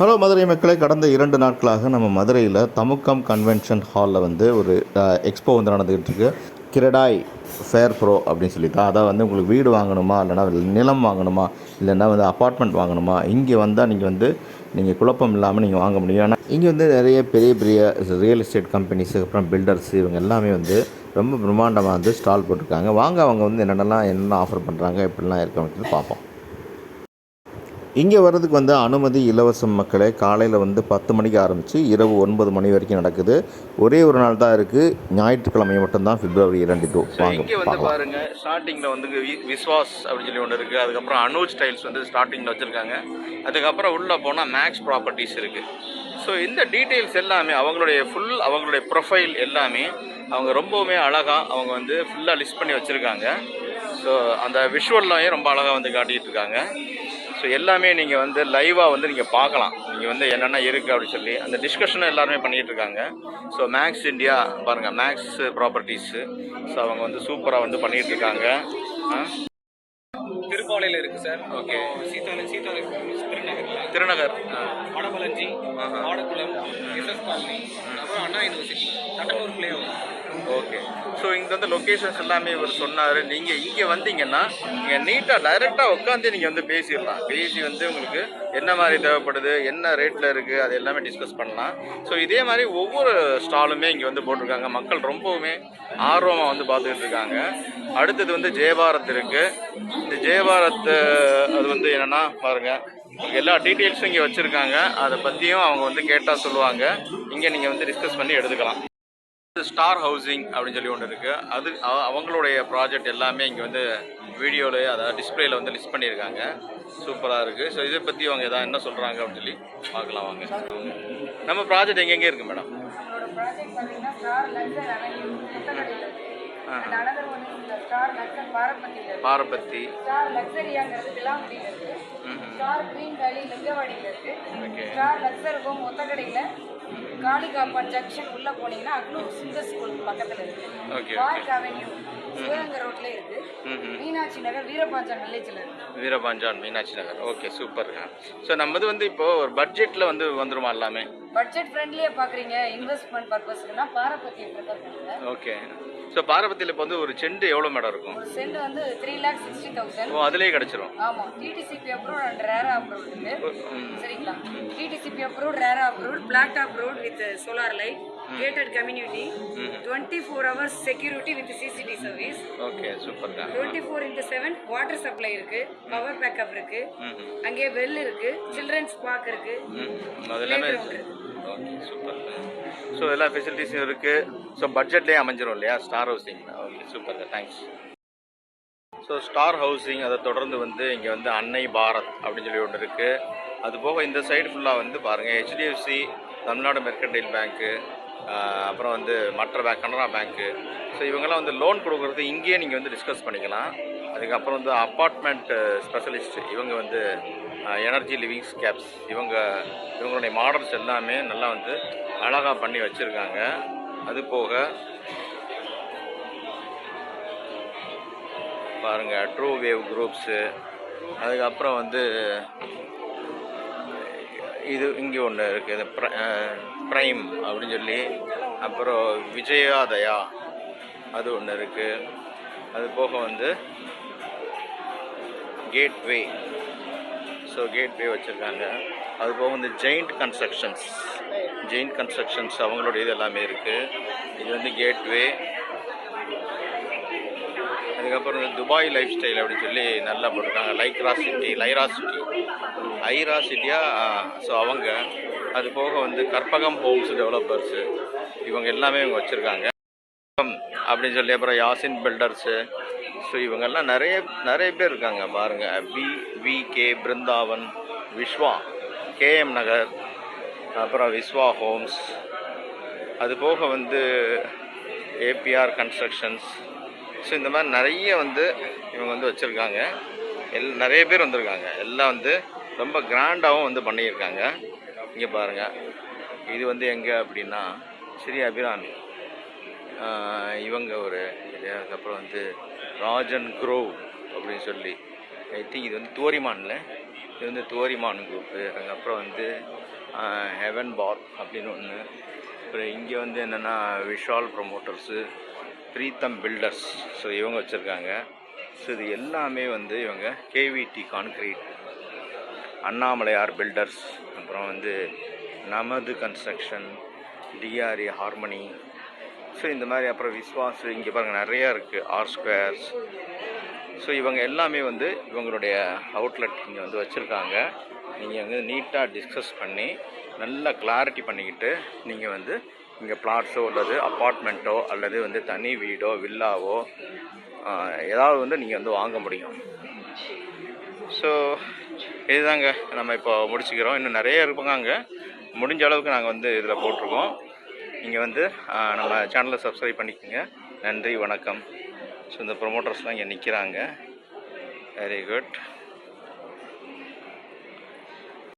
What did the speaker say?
Hello Madurai மக்களை. கடந்த இரண்டு நாட்களாக நம்ம மதுரையில் தமுக்கம் கன்வென்ஷன் ஹாலில் வந்து ஒரு எக்ஸ்போ வந்து நடந்துக்கிட்டு இருக்கு. கிரடாய் ஃபேர் ப்ரோ அப்படின்னு சொல்லி தான் அதாவது வந்து உங்களுக்கு வீடு வாங்கணுமா? இல்லைனா நிலம் வாங்கணுமா? இல்லைன்னா வந்து அப்பார்ட்மெண்ட் வாங்கணுமா? இங்கே வந்தால் நீங்கள் வந்து நீங்கள் குழப்பம் இல்லாமல் நீங்கள் வாங்க முடியும். ஆனால் இங்கே வந்து நிறைய பெரிய பெரிய ரியல் எஸ்டேட் கம்பெனிஸ் அப்புறம் பில்டர்ஸ் இவங்க எல்லாமே வந்து ரொம்ப பிரம்மாண்டமாக வந்து ஸ்டால் போட்டிருக்காங்க. வாங்க அவங்க வந்து என்னென்னலாம் என்னென்ன ஆஃபர் பண்ணுறாங்க எப்படிலாம் இருக்கு அப்படின்னு பார்ப்போம். இங்கே வர்றதுக்கு வந்து அனுமதி இலவசம் மக்களே காலையில் வந்து பத்து மணிக்கு ஆரம்பித்து இரவு ஒன்பது மணி வரைக்கும் நடக்குது. ஒரே ஒரு நாள் தான் இருக்குது ஞாயிற்றுக்கிழமை மட்டும்தான் பிப்ரவரி இரண்டு டூ வாங்க இங்கே வந்து பாருங்க ஸ்டார்டிங்கில் வந்து வி- விஸ்வாஸ் அப்படின்னு சொல்லி ஒன்று இருக்குது அதுக்கப்புறம் அனுஜ் டைல்ஸ் வந்து ஸ்டார்டிங்கில் வச்சுருக்காங்க. அதுக்கப்புறம் உள்ளே போனால் மேக்ஸ் ப்ராப்பர்ட்டிஸ் இருக்குது ஸோ இந்த டீட்டெயில்ஸ் எல்லாமே அவங்களுடைய ஃபுல் அவங்களுடைய ப்ரொஃபைல் எல்லாமே அவங்க ரொம்பவுமே அழகாக அவங்க வந்து ஃபுல்லாக லிஸ்ட் பண்ணி வச்சுருக்காங்க. ஸோ அந்த விஷுவல்லாம் ரொம்ப அழகாக வந்து காட்டிகிட்டு இருக்காங்க. ஸோ எல்லாமே நீங்கள் வந்து லைவாக வந்து நீங்கள் பார்க்கலாம். நீங்கள் வந்து என்னென்ன இருக்குது அப்படின்னு சொல்லி. அந்த டிஸ்கஷனும் எல்லாருமே பண்ணிகிட்டு இருக்காங்க. ஸோ மேக்ஸ் இந்தியா பாருங்கள் மேக்ஸ் ப்ராப்பர்ட்டிஸு ஸோ அவங்க வந்து சூப்பராக வந்து பண்ணிகிட்டு இருக்காங்க? திருப்பாலையில் இருக்கு சார் ஓகே. சீத்தாலை சீத்தாலை திருநகர். ஆ. வடபலஞ்சி ஆஹா. ஆடக்குளம் எஸ்எஸ் காலனி அப்புறம் அண்ணா யூனிவர்சிட்டி தட்டனூர் பிளேவர் ஓகே ஸோ இங்கே வந்து லொக்கேஷன்ஸ் எல்லாமே இவர் சொன்னார். நீங்கள் இங்கே வந்தீங்கன்னா நீங்கள் நீட்டாக டைரெக்டாக உட்காந்து நீங்கள் வந்து பேசிடலாம். பேசி வந்து உங்களுக்கு என்ன மாதிரி தேவைப்படுது என்ன ரேட்டில் இருக்குது அது எல்லாமே டிஸ்கஸ் பண்ணலாம். ஸோ இதே மாதிரி ஒவ்வொரு ஸ்டாலுமே இங்கே வந்து போட்டிருக்காங்க. மக்கள் ரொம்பவுமே ஆர்வமாக வந்து பார்த்துக்கிட்டு இருக்காங்க. அடுத்தது வந்து ஜெயபாரத் இருக்குது இந்த ஜெயபாரத் அது வந்து என்னென்னா பாருங்கள் எல்லா டீட்டெயில்ஸும் இங்கே வச்சுருக்காங்க. அதை பற்றியும் அவங்க வந்து கேட்டால் சொல்லுவாங்க. இங்கே நீங்கள் வந்து டிஸ்கஸ் பண்ணி எடுத்துக்கலாம். ஸ்டார் ஹவுசிங் அப்படின்னு சொல்லி ஒன்று இருக்குது அது அவ- அவங்களுடைய ப்ராஜெக்ட் எல்லாமே இங்கே வந்து வீடியோவில் அதாவது டிஸ்பிளேல வந்து லிஸ்ட் பண்ணியிருக்காங்க. சூப்பராக இருக்குது ஸோ இதை பற்றி அவங்க எதாவது என்ன சொல்கிறாங்க அப்படின்னு சொல்லி பார்க்கலாம் வாங்க. நம்ம ப்ராஜெக்ட் எங்கெங்கே இருக்குது மேடம் பாரபத்தி. ஸ்டார் லக்ஸரியாங்கிறது விலாங்குடியில் இருக்கு. ஸ்டார் கிரீன் வேலி லிங்கவாடியில் இருக்கு. ஓகே. ஸ்டார் லக்ஸர் ஹோம் ஒத்தக்கடையில் காளிகாப்பான் ஜங்ஷன் உள்ள போனீங்கன்னா அக்னூர் சிங்கர் ஸ்கூல் பக்கத்தில் இருக்கு. ஓகே பார்க் அவென்யூ சிவகங்கை ரோட்ல இருக்கு. மீனாட்சி நகர் வீரபாஞ்சன் வில்லேஜில் இருக்கு. வீரபாஞ்சான் மீனாட்சி நகர். ஓகே சூப்பருங்க ஸோ நம்ம இது வந்து இப்போது ஒரு பட்ஜெட்டில் வந்து வந்துருமா எல்லாமே? பட்ஜெட் ஃப்ரெண்ட்லியாக பார்க்குறீங்க இன்வெஸ்ட்மெண்ட் பர்பஸ்க்குன்னா பாரபத்தியை ப்ரிஃபர் ஓகே ஸோ பாரபத்தியில் இப்போ வந்து ஒரு செண்டு எவ்வளோ மேடம் இருக்கும்? ஒரு சென்ட் வந்து த்ரீ லேக் சிக்ஸ்டி தௌசண்ட் ஓ அதுலேயே கிடச்சிரும். ஆமா. DTCP approve and RERA approve இருக்கு சரிங்களா? DTCP approve RERA approve plot approve with solar light gated community twenty four hours security with CCTV service okay சூப்பர்ங்க twenty four into seven water supply இருக்கு power backup இருக்கு அங்கே well இருக்கு children's park இருக்கு. Okay super so எல்லா ஃபெசிலிட்டிஸும் இருக்குது so பட்ஜெட்லேயே அமைஞ்சிரும் இல்லையா? Star housing okay super thanks so Star housing அதை தொடர்ந்து வந்து இங்கே வந்து அன்னை பாரத் அப்படின்னு சொல்லி ஒன்று இருக்குது அது போக இந்த சைடு ஃபுல்லாக வந்து பாருங்கள் ஹெச்டிஎஃப்சி தமிழ்நாடு மெர்கண்டைல் பேங்க்கு அப்புறம் வந்து மற்ற பேங்க் கனரா பேங்க்கு ஸோ இவங்கெல்லாம் வந்து லோன் கொடுக்குறது இங்கேயே நீங்கள் வந்து டிஸ்கஸ் பண்ணிக்கலாம். அதுக்கப்புறம் வந்து அப்பார்ட்மெண்ட் ஸ்பெஷலிஸ்ட் இவங்க வந்து எனர்ஜி லிவிங் ஸ்கேப்ஸ் இவங்க இவங்களுடைய மாடல்ஸ் எல்லாமே நல்லா வந்து அழகாக பண்ணி வச்சுருக்காங்க. அது போக பாருங்கள் ட்ரூ வேவ் குரூப்ஸு அதுக்கப்புறம் வந்து இது இங்கே ஒன்று இருக்குது ப்ரைம் அப்படின்னு சொல்லி அப்புறம் விஜயாதயா அது ஒன்று இருக்குது அது போக வந்து கேட்வே ஸோ கேட்வே வச்சுருக்காங்க. அது போக வந்து ஜெயிண்ட் கன்ஸ்ட்ரக்ஷன்ஸ் ஜெயிண்ட் கன்ஸ்ட்ரக்ஷன்ஸ் அவங்களோட இது எல்லாமே இருக்குது இது வந்து கேட்வே அதுக்கப்புறம் துபாய் லைஃப் ஸ்டைல் அப்படின்னு சொல்லி நல்லா போட்டிருக்காங்க. லைக்ரா சிட்டி லைரா சிட்டி ஐரா சிட்டியா ஸோ அவங்க அது போக வந்து கற்பகம் ஹோம்ஸ் டெவலப்பர்ஸு இவங்க எல்லாமே இவங்க வச்சுருக்காங்க. அப்படின்னு சொல்லி அப்புறம் யாசின் பில்டர்ஸு ஸோ இவங்கெல்லாம் நிறைய நிறைய பேர் இருக்காங்க. பாருங்கள் V V K Brindavan Vishwa KM Nagar அப்புறம் விஸ்வா ஹோம்ஸ் அது போக வந்து ஏபிஆர் கன்ஸ்ட்ரக்ஷன்ஸ் ஸோ இந்த மாதிரி நிறைய வந்து இவங்க வந்து வச்சுருக்காங்க. எல் நிறைய பேர் வந்திருக்காங்க. எல்லாம் வந்து ரொம்ப கிராண்டாகவும் வந்து பண்ணியிருக்காங்க. இங்கே பாருங்கள் இது வந்து எங்கே அப்படின்னா ஸ்ரீ அபிராமி. இவங்க ஒரு இது. அதுக்கப்புறம் வந்து ராஜன் குரோவ் அப்படின்னு சொல்லி. ஐ திங்க் இது வந்து தோரிமான்ல இது வந்து துவரிமான் குரூப்பு அதுக்கப்புறம் வந்து ஹெவன் பார் அப்படின்னு ஒன்று அப்புறம் இங்கே வந்து என்னென்னா Vishal promoters Preetham builders so இவங்க வச்சுருக்காங்க. ஸோ இது எல்லாமே வந்து இவங்க கேவிடி கான்க்ரீட் அண்ணாமலையார் பில்டர்ஸ் அப்புறம் வந்து நமது கன்ஸ்ட்ரக்ஷன் டிஆர்ஏ ஹார்மனி ஸோ இந்த மாதிரி அப்புறம் விஸ்வாஸ் இங்கே பாருங்கள் நிறையா இருக்குது ஆர் ஸ்கொயர்ஸ் ஸோ இவங்க எல்லாமே வந்து இவங்களுடைய அவுட்லெட் இங்கே வந்து வச்சுருக்காங்க. நீங்கள் வந்து நீட்டாக டிஸ்கஸ் பண்ணி நல்லா கிளாரிட்டி பண்ணிக்கிட்டு நீங்கள் வந்து இங்கே பிளாட்ஸோ அல்லது அப்பார்ட்மெண்ட்டோ அல்லது வந்து தனி வீடோ வில்லாவோ ஏதாவது வந்து நீங்கள் வந்து வாங்க முடியும். ஸோ இதுதாங்க நம்ம இப்போ முடிச்சுக்கிறோம். இன்னும் நிறைய இருப்பாங்க அங்கே. முடிஞ்ச அளவுக்கு நாங்கள் வந்து இதில் போட்டிருக்கோம். நீங்கள் வந்து நம்ம சேனலை சப்ஸ்கிரைப் பண்ணிக்கோங்க. நன்றி வணக்கம். ஸோ இந்த ப்ரொமோட்டர்ஸ்லாம் இங்கே நிற்கிறாங்க வெரி குட்